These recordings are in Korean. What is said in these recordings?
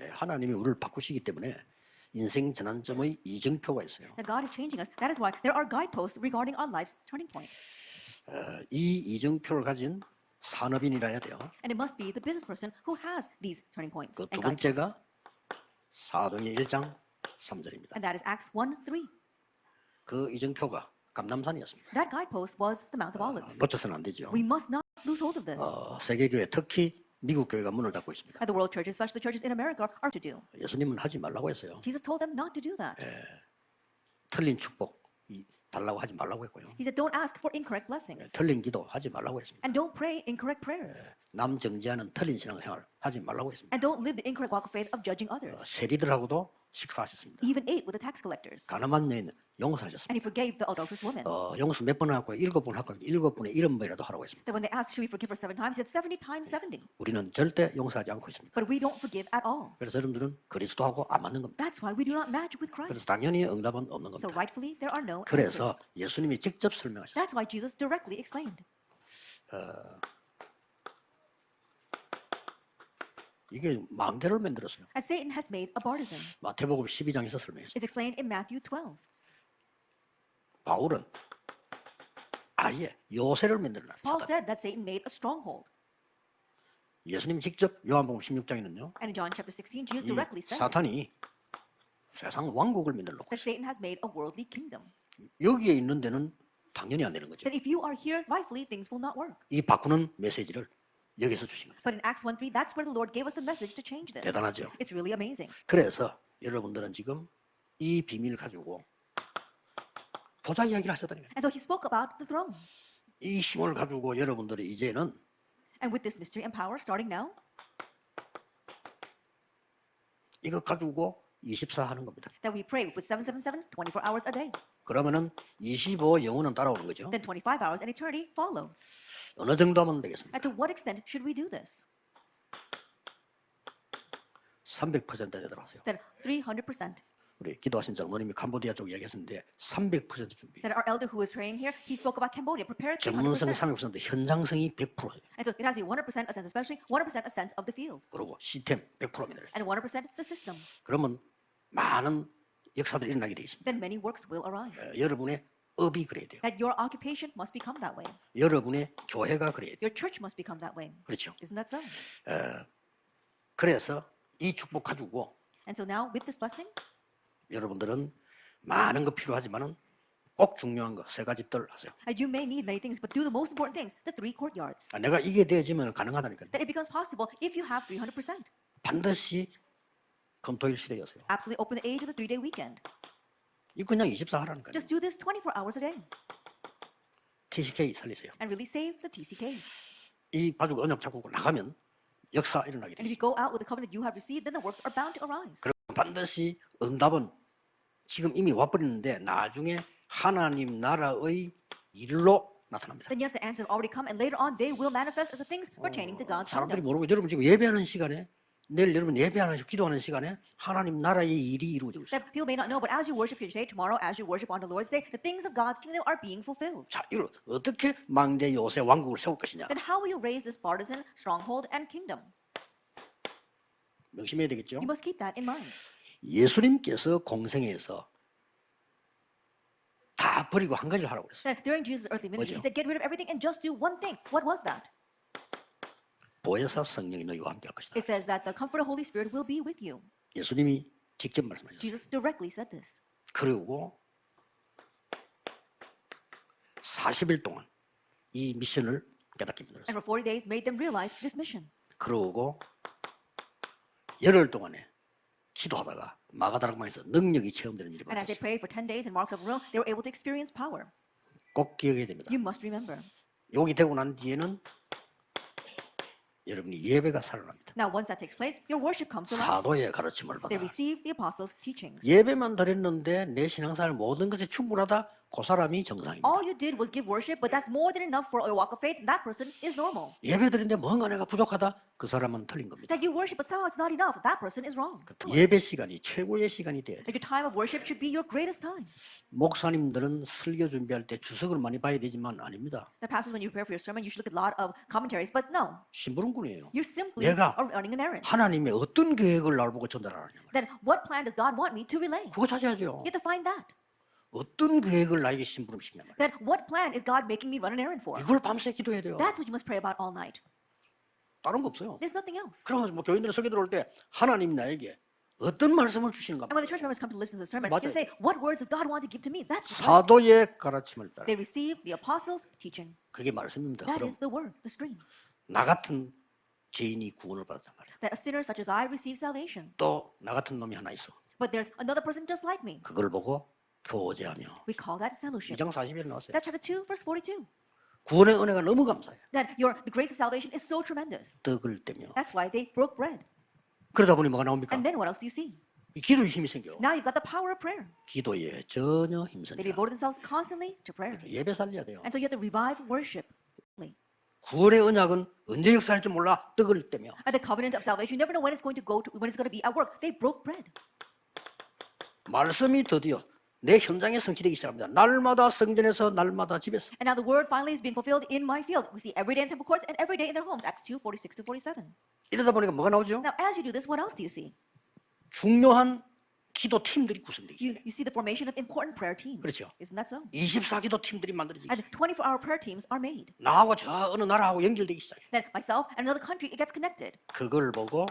예, 하나님이 우리를 바꾸시기 때문에 인생 전환점의 이정표가 있어요. That God is changing us. That is why there are guideposts regarding our life's turning point. 어, 이 이정표를 가진 산업인이라 해야 돼요. And it must be the business person who has these turning points. 그 두 and guideposts. 번째가 사도행 1장 3절입니다. And that is Acts 1 3. 그 이정표가 감남산이었습니다. That guidepost was the Mount of Olives. 놓쳐서는 안 되죠. We must not lose hold of this. 어, 세계교회 특히 미국 교회가 문을 닫고 있습니다. And the world churches, especially the churches in America, are to do. 예수님은 하지 말라고 했어요. Jesus told them not to do that. 틀린 축복 이- 달라고 하지 말라고 했고요. He said, don't ask for incorrect blessings. 틀린 기도 하지 말라고 했습니다. And don't pray incorrect prayers. 남 정지하는 틀린 신앙생활 하지 말라고 했습니다. And don't live the incorrect walk of faith of judging others. 세리들하고도 식사하셨습니다. He even ate with the tax collectors. 가늠한 여인 용서하셨습니다. And he forgave the adulterous woman. 어, 용서 몇 번 하고 일곱 번 하고 일곱 번에 일흔 번이라도 하라고 했습니다. That when they asked, should we forgive for seven times? He said 70 times 70. 우리는 절대 용서하지 않고 있습니다. But we don't forgive at all. 그래서 여러분들은 그리스도하고 안 맞는 겁니다. That's why we do not match with 그래서 Christ. 당연히 응답은 없는 So 겁니다. rightfully, there are no 그래서 answers. 예수님이 직접 설명하셨어요. That's why Jesus directly explained. 이게 망대를 만들었어요. And Satan has made a partisan. 마태복음 12장에서 설명했어요. It's explained in Matthew 12. 바울은 아예 요새를 만들어놨어요. Paul 사단. said that Satan made a stronghold. 예수님 직접 요한복음 16장에는요. And in John chapter 16, Jesus directly said 사탄이 세상 왕국을 만들어 놓고 that Satan has made a worldly kingdom. 여기에 있는 데는 당연히 안 되는 거죠. That if you are here rightfully, things will not work. 이 바꾸는 메시지를 여기서 주신 겁니다. But in Acts 1 3, that's where the Lord gave us the message to change this. 대단하죠. It's really amazing. 그래서 여러분들은 지금 이 비밀 가지고 보좌 이야기를 하셨다니까요. And so he spoke about the throne. 이 힘을 가지고 여러분들이 이제는 And with this mystery and power starting now, 이것 가지고 24 하는 겁니다. that we pray with 777 24 hours a day. 그러면은 25 영혼은 따라오는 거죠. Then 25 hours in eternity follow. 어느 정도 하면 되겠습니까? And to what extent should we do this? 300% 되더라고요. Then 300%. 우리 기도하신 장로님이 캄보디아 쪽 이야기했는데 300% 준비. That our elder who was praying here, he spoke about Cambodia. Prepare 전문성이 300%. 300% 현장성이 100%예요. And so it has to be 100% a sense of especially, 100% a sense of the field, 그리고 시스템 100%입니다. and 100% the system. 그러면 많은 역사들이 일어나게 되어 있습니다. Then many works will arise. 어, 여러분의 업이 그래야 돼요. That your occupation must become that way. 여러분의 교회가 그래야 돼요. Your church must become that way. 그렇죠. Isn't that so? 그래서 이 축복 가지고 And so now with this blessing, 여러분들은 많은 거 필요하지만은 꼭 중요한 거 세 가지들 하세요. and you may need many things, but do the most important things, the three courtyards. 아, 내가 이게 되어지면 가능하다니까 요. That it becomes possible if you have 300%. 반드시 금토일 시대였어요. Absolutely open the age of the three day weekend. 이 그냥 24 하라니까요. Just do this 24 hours a day TCK 살리세요. and really save the TCKs. 이 가지고 언약 잡고 나가면 역사 일어나게 And if 돼요. you go out with the covenant you have received, then the works are bound to arise. 그럼 반드시 응답은 지금 이미 와버리는데 나중에 하나님 나라의 일로 나타납니다. Then yes, the answers have already come, and later on they will manifest as the things pertaining to God's 사람들이 kingdom. 모르고 여러분 지금 예배하는 시간에 내일 여러분 예배하는 시- 기도하는 시간에 하나님 나라의 일이 이루어지고 있어요. That people may not know, but as you worship here today, tomorrow, as you worship on the Lord's day, the things of God's kingdom are being fulfilled. 자, 이걸 어떻게 망대 요새 왕국을 세울 것이냐 Then how will you raise this partisan stronghold and kingdom? 명심해야 되겠죠. You must keep that in mind. 예수님께서 공생에서 다 버리고 한 가지를 하라고 그랬어요. That during Jesus' earthly ministry, he 뭐죠? said, get rid of everything and just do one thing. What was that? 보혜사 성령이 너희와 함께 할 것이다. It says that the Comforter Holy Spirit will be with you. 예수님이 직접 말씀하셨어요. Jesus directly said this. 그리고 40일 동안 이 미션을 깨닫게 만들었어요. And for 40 days made them realize this mission. 그러고 열흘 동안에 기도하다가 마가다락방에서 능력이 체험되는 일이 And as they 벌어졌어요. prayed for 10 days in Mark's upper room, they were able to experience power. 꼭 기억해야 됩니다. You must remember. 여기 되고 난 뒤에는 여러분이 예배가 살아납니다. Now, once that takes place, your worship comes to life. 사도의 가르침을 받아 They receive the apostles' teachings. 예배만 드렸는데 내 신앙생활 모든 것에 충분하다 그 사람이 정상입니다. All you did was give worship, but that's more than enough for your walk of faith. That person is normal. 예배드리는데 뭔가 내가 부족하다. 그 사람은 틀린 겁니다. That you worship, but somehow it's not enough. That person is wrong. 예배 시간이 최고의 시간이 돼야 돼. That your time of worship should be your greatest time. 목사님들은 설교 준비할 때 주석을 많이 봐야 되지만 아닙니다. The pastors, when you prepare for your sermon, you should look at a lot of commentaries, but no, 심부름꾼이에요. you're simply 내가 are running an errand. 하나님의 어떤 계획을 날 보고 전달하느냐. Then what plan does God want me to relay? 그거 찾아야죠. You have to find that. 어떤 계획을 나에게 심부름시키냐 말이야. Then what plan is God making me run an errand for? 이걸 밤새 기도해야 돼요. That's what you must pray about all night. 다른 거 없어요. There's nothing else. 그러면서 뭐 교인들이 설교 들어올 때 하나님이 나에게 어떤 말씀을 주시는가 And when the church members come to listen to the sermon, 맞아요. you say, What words does God want to give to me? That's plan. 사도의 가르침을 따라 They receive the apostles' teaching. 그게 말씀입니다. That 그럼 is the word, the stream. 나 같은 죄인이 구원을 받았단 말이야. That a sinner such as I receive salvation. 또 나 같은 놈이 하나 있어. But there's another person just like me. 그걸 보고 교제하며 We call that fellowship. 2장 40일 나왔어요. That's chapter 2, verse 42. 구원의 은혜가 너무 감사해. That your the grace of salvation is so tremendous. 떡을 떼며 That's why they broke bread. 그러다 보니 뭐가 나옵니까? And then what else do you see? 이 기도에 힘이 생겨. Now you've got the power of prayer. 기도에 전혀 They 힘쓰니까 devoted themselves constantly to prayer. 예배 살려야 돼요. And so you have to revive worship. 구원의 언약은 언제 역사할지 몰라 떡을 떼며 At the covenant of salvation, you never know when it's going to go to when it's going to be at work. They broke bread. 말씀이 드디어 내 현장에 성취되기 시작합니다. 날마다 성전에서 날마다 집에서 And now the word finally is being fulfilled in my field. We see every day in temple courts and every day in their homes. Acts 2, 46 to 47. 이러다 보니까 뭐가 나오죠? Now, as you do this, what else do you see? 중요한 기도 팀들이 구성되기 You, 시작해요. you see the formation of important prayer teams. 그렇죠. Isn't that so? 24기도 팀들이 만들어지기 And 시작해요. 24 hour prayer teams are made. 나하고 저 어느 나라하고 연결되기 시작해요. Then myself and another country, it gets connected. 그걸 보고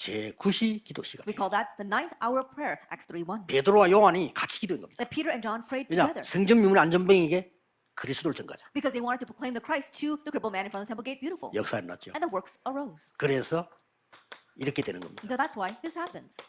제9시 기도 시간. We call that the ninth hour prayer, Acts 3 1. 베드로와 요한이 같이 기도한 겁니다. That Peter and John prayed 왜냐? together 성전미문 안전병에게 그리스도를 전가자. because they wanted to proclaim the Christ to the crippled man in front of the temple gate beautiful. 역사에 났죠. And the works arose. 그래서 이렇게 되는 겁니다. So that's why this happens.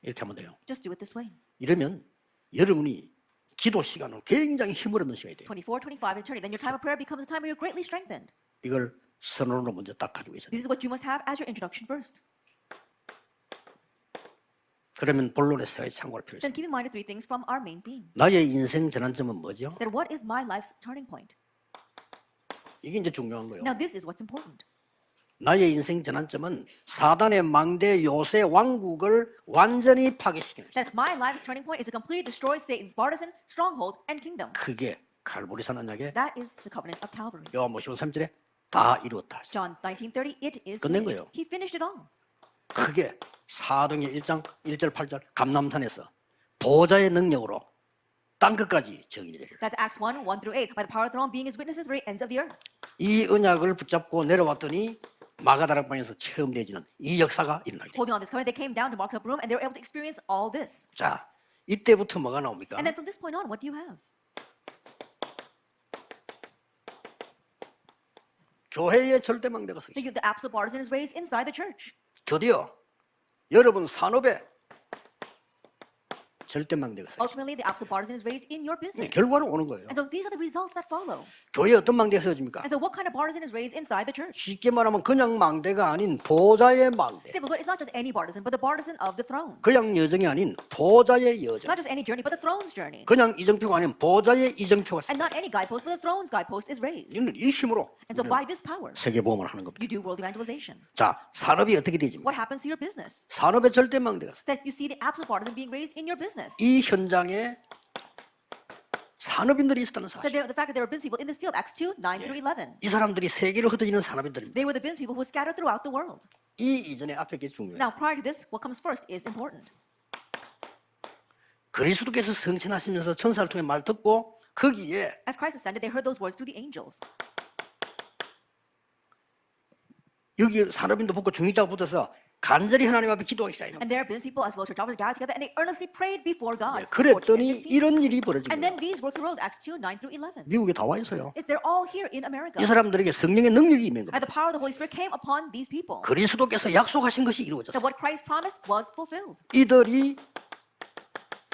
이렇게 하면 돼요. Just do it this way. 이러면 여러분이 기도 시간을 굉장히 힘을 얻는 시간이 돼요. 24, 25, and 30. Then your time of prayer becomes a time where you're greatly strengthened. 이걸 선언으로 먼저 딱 가지고 있어요. This is what you must have as your introduction first. 그러면 본론의 세 가지 참고할 필요 있어요. Then keep in mind the three things from our main theme. 나의 인생 전환점은 뭐죠? That what is my life's turning point? 이게 이제 중요한 거예요. Now, this is what's important. 나의 인생 전환점은 사단의 망대 요새 왕국을 완전히 파괴시키는 것이다. That my life's turning point is to completely destroy Satan's partisan stronghold and kingdom. 그게 갈보리 산 언약의 That is the covenant of Calvary. 요한복음 13절에 다 이루었다. John 19:30. It is 끝낸 finished. 거예요. He finished it all. 그게 사도행 1장 1절 8절 감남산에서 보좌의 능력으로 땅 끝까지 정인이 되리라. That's Acts 1, 1 through 8. By the power of the throne being his witnesses to the very ends of the earth. 이 언약을 붙잡고 내려왔더니 마가다락방에서 내지는 이 역사가 일어나게 돼. Holding on this covenant, they came down to Mark's upper room and they were able to experience all this. 자, 이때부터 뭐가 나옵니까? And then from this point on, what do you have? 교회의 절대 망대가 서기 The, the absolute partisan is raised inside the church. 드디어 여러분 산업에 절대 망대가 서기 Ultimately, the absolute partisan is raised in your business. 결과로 오는 거예요. And so these are the results that follow. 교회에 어떤 망대가 세워집니까? And so what kind of partisan is raised inside the church? 쉽게 말하면 그냥 망대가 아닌 보좌의 망대. Simple, but it's not just any partisan, but the partisan of the throne. 그냥 여정이 아닌 보좌의 여정. Not just any journey, but the throne's journey. 그냥 이정표가 아닌 보좌의 이정표가 And 생 not any guidepost, but the throne's guidepost is raised. 이는 이 힘으로 And so by this power, 세계 보험을 하는 겁니다. you do world evangelization. 자, 산업이 어떻게 되집니까? What happens to your business? 산업의 절대 망대가 서 That you see the absolute partisan being raised in your business. 이 현장에 산업인들이 있었다는 That 사실. there, the fact that there were business people in this field, Acts 2, 9 through 11. 이 사람들이 세계로 흩어지는 산업인들입니다. They were the business people who scattered throughout the world. 이 이전에 앞에 게 중요해요. Now, prior to this, what comes first is important. 그리스도께서 성천하시면서 천사를 통해 말 듣고 거기에 As Christ ascended, they heard those words through the angels. 여기 산업인도 붙고 중직자가 붙어서 간절히 하나님 앞에 기도하기 시작해요. And there are business people as well as church officers gathered together and they earnestly prayed before God. 네, 14 그랬더니 and 15. 이런 일이 벌어진 And 거예요. then these works arose, Acts 2, 9 through 11. 미국에 다 와 있어요. If They're all here in America. 이 사람들에게 성령의 능력이 임한 겁니다. And the power of the Holy Spirit came upon these people. 그리스도께서 약속하신 것이 이루어졌어요. That what Christ promised was fulfilled. 이들이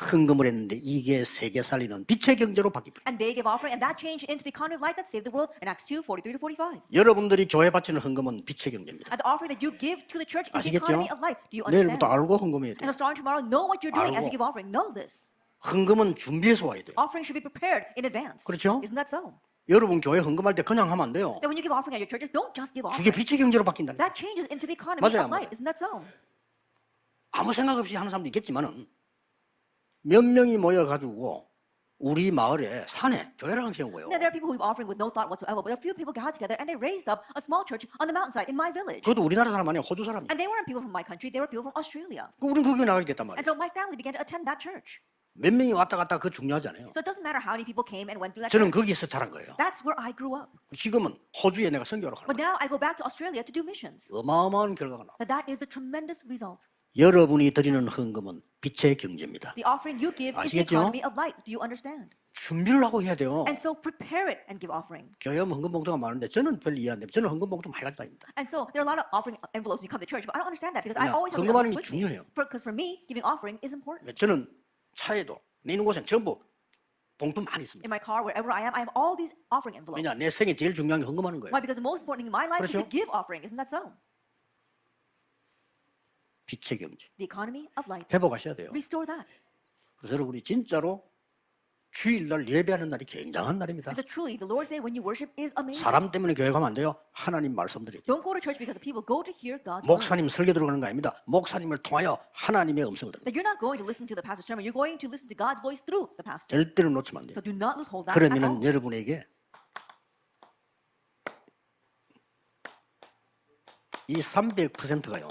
헌금을 했는데 이게 세계 살리는 빛의 경제로 바뀝니다. And they gave offering, and that changed into the economy of light that saved the world in Acts 2, 43 to 45. 여러분들이 교회 바치는 헌금은 빛의 경제입니다. And the offering that you give to the church is the 아시겠죠? economy of light. Do you understand? 내일부터 알고 헌금해야 돼요. And so starting tomorrow, know what you're doing as you 알고. give offering. Know this. 헌금은 준비해서 와야 돼요. Offering should be prepared in advance. 그렇죠? Isn't that so? 여러분 교회 헌금할 때 그냥 하면 안 돼요. That when you give offering at your churches, don't just give 그게 offering. 빛의 경제로 바뀐다. That changes into the economy 맞아요, of light. 맞아요. Isn't that so? 아무 생각 없이 하는 사람도 있겠지만은 몇 명이 모여 가지고 우리 마을에 산에 교회를 하는 경우예요. Now, there are people who give offering with no thought whatsoever, but a few people got together and they raised up a small church on the mountainside in my village. 그것도 우리나라 사람 아니에요. 호주 사람이에요. And they weren't people from my country, they were people from Australia. 그 우린 거기 나가게 됐단 말이에요. And so my family began to attend that church. 몇 명이 왔다 갔다 그 중요하지 않아요. So it doesn't matter how many people came and went through that 저는 church. 거기에서 자란 거예요. That's where I grew up. 지금은 호주에 내가 선교로 가는 But 거예요. now I go back to Australia to do missions. 어마어마한 결과가 나와. But that is the tremendous result. 여러분이 드리는 헌금은 빛의 경제입니다. The offering you give is the 아시겠죠? economy of light. Do you understand? 준비를 하고 해야 돼요. And so prepare it and give offering. 교회 헌금 봉투가 많은데 저는 별 이해 안 됩니다. 저는 헌금 봉투 많이 가지고 다닙니다. And so there are a lot of offering envelopes when you come to church, but I don't understand that because I 그냥 always have the 헌금하는 envelopes 게 with me. 중요해요. Because for me, giving offering is important. 저는 차에도 내 있는 곳엔 전부 봉투 많이 있습니다. In my car, wherever I am, I have all these offering envelopes. 왜냐 내 생에 제일 중요한 게 헌금하는 거예요. Why? Because the most important thing in my life is to 그렇죠? give offering. Isn't that so? 빛의 경제. 회복하셔야 돼요. 그래서 여러분이 진짜로 주일날 예배하는 날이 굉장한 날입니다. So truly, the Lord's Day when you worship is amazing. 사람 때문에 교회 가면 안 돼요. 하나님 말씀 드려야 돼요. Don't go to church because people go to hear God's. 목사님 설교 들어가는 거 아닙니다. 목사님을 통하여 하나님의 음성을 듣는 That you're not going to listen to the pastor's sermon. You're going to listen to God's voice through the pastor. 절대로 놓치면 안 돼요. So do not lose hold that. 그러면은 여러분에게 이 300%가요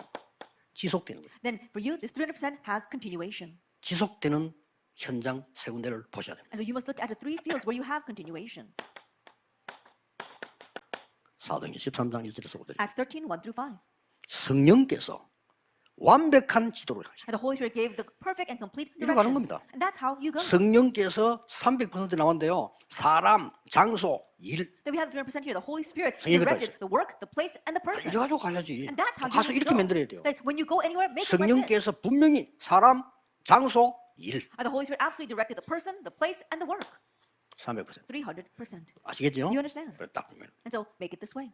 지속되는 거예요. Then for you, this 300% has continuation. 지속되는 현장 세 군데를 보셔야 됩니다. And so you must look at the three fields where you have continuation. 사도행 13장 1절에서 5절. Acts 13, 1 through 5. 성령께서 완벽한 지도를 하십니다. And the Holy Spirit gave the perfect and complete 이리로 가는 directions. 겁니다. And that's how you go. 성령께서 300% 나왔는데요. 사람, 장소, 일 Then we have the 300% here. The Holy Spirit 성령이 directed 들어있어요. the work, the place, and the person. 이래 가지고 가야지. And that's how you 가서 need to 이렇게 go. 만들어야 돼요. That when you go anywhere, make it like this. 성령께서 분명히 사람, 장소, 일 And the Holy Spirit absolutely directed the person, the place, and the work. 300% 300%. 아시겠죠? You understand? 그래 딱 보면 And so make it this way.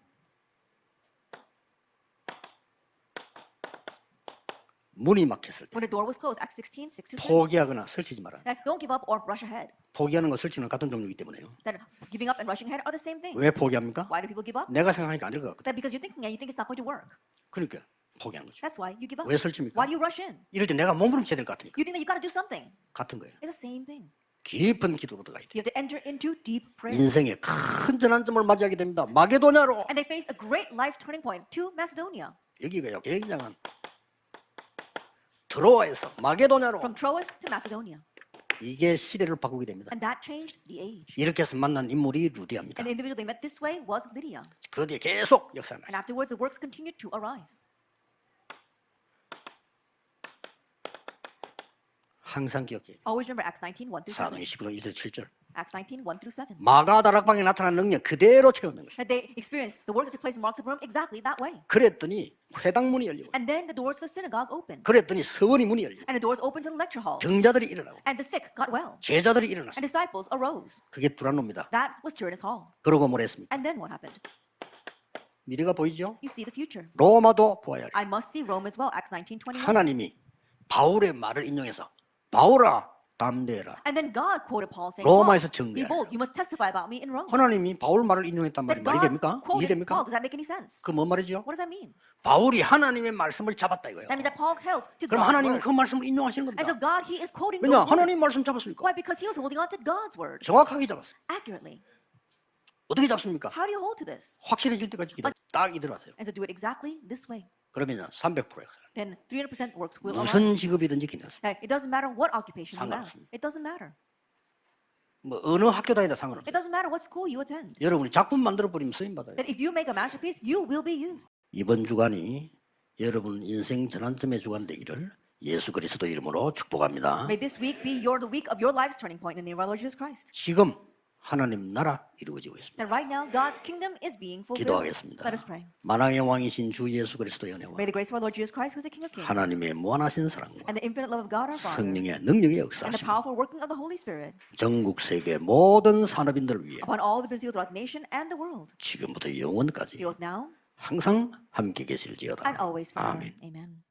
문이 막혔을 때 When the door was closed, Acts 16, 6 to 7. 포기하거나 설치지 마라. That don't give up or rush ahead. 포기하는 거 설치는 같은 종류이기 때문에요. That giving up and rushing ahead are the same thing. 왜 포기합니까? Why do people give up? 내가 생각하니까 안 될 것 같거든. That because you're thinking and you think it's not going to work. 그러니까 포기하는 거죠. That's why you give up. 왜 설칩니까? Why do you rush in? 이럴 때 내가 몸부림쳐야 될 것 같으니까 You think that you got to do something. 같은 거예요. It's the same thing. 깊은 기도로 들어가야 돼요. You have to enter into deep prayer. 인생의 큰 전환점을 맞이하게 됩니다. 마게도냐로 And they faced a great life turning point to Macedonia. 여기가요 굉장한 드로아에서 마게도냐로 From Troas to Macedonia. 이게 시대를 바꾸게 됩니다. And that changed the age. 이렇게 해서 만난 인물이 루디아입니다. And the individual they met this way was Lydia. 그 뒤에 계속 역사를 And afterwards, the works continued to arise. 항상 기억해야 돼요. Always remember Acts 19, 1 through 7. 사도행 19장 1절 7절 Acts 19, 1 through 7. 마가 다락방에 나타난 능력 그대로 체험한 것이 That they experienced the work that took place in Mark's room exactly that way. 그랬더니 회당 문이 열리고 And then the doors to the synagogue opened. 그랬더니 서원이 문이 열리고 And the doors opened to the lecture hall. 경자들이 일어나고 And the sick got well. 제자들이 And 일어났어요. disciples arose. 그게 두란노입니다. That was Tyrannus Hall. 그러고 뭘 했습니까? And then what happened? 미래가 보이죠? You see the future. 로마도 보아야 해. I must see Rome as well. Acts 19, 21. 하나님이 바울의 말을 인용해서 바울아 담대해라. And then God quoted Paul saying, 로마에서 Paul, 증거해라. be bold. You must testify about me in Rome. 하나님이 바울 말을 인용했단 말이 That 말이 God 됩니까? quoted 이해됩니까? Paul. Does that make any sense? 그 뭔 말이죠? What does that mean? 바울이 하나님의 말씀을 잡았다 이거예요. That means that Paul held to 그럼 God's 하나님은 word. 그 말씀을 인용하시는 And 겁니다. so God, he is quoting 왜냐? those 하나님 words. 말씀 잡았으니까. Why? Because he was holding on to God's word 정확하게 잡았어요. accurately. 어떻게 잡습니까? How do you hold to this? 확실해질 때까지 기다. 딱 이들어가세요. And so do it exactly this way. 그러면 300% 역사. Then 300% works will arise. 무슨 직업이든지 괜찮습니다. It doesn't matter what occupation you have. 상관없습니다. It doesn't matter. 뭐 어느 학교 다니다 상관없어요. It doesn't matter what school you attend. 여러분이 작품 만들어 버리면 쓰임 받아요. That if you make a masterpiece, you will be used. 이번 주간이 여러분 인생 전환점의 주간 되기를 예수 그리스도 이름으로 축복합니다. May this week be your the week of your life's turning point in the name of our Lord Jesus Christ. 지금 하나님 나라 이루어지고 있습니다. That right now God's kingdom is being fulfilled. 기도하겠습니다. Let us pray. 만왕의 왕이신 주 예수 그리스도의 은혜와 May the grace of our Lord Jesus Christ, who is the King of Kings, 하나님의 무한하신 사랑과 and the infinite love of God our Father, 성령의 능력의 and the 역사하심 powerful working of the Holy Spirit 전국 세계 모든 산업인들을 위해 upon all the busy throughout the nation and the world, 지금부터 영원까지 both now 항상 함께 계실지어다. and always forever. 아멘. Amen.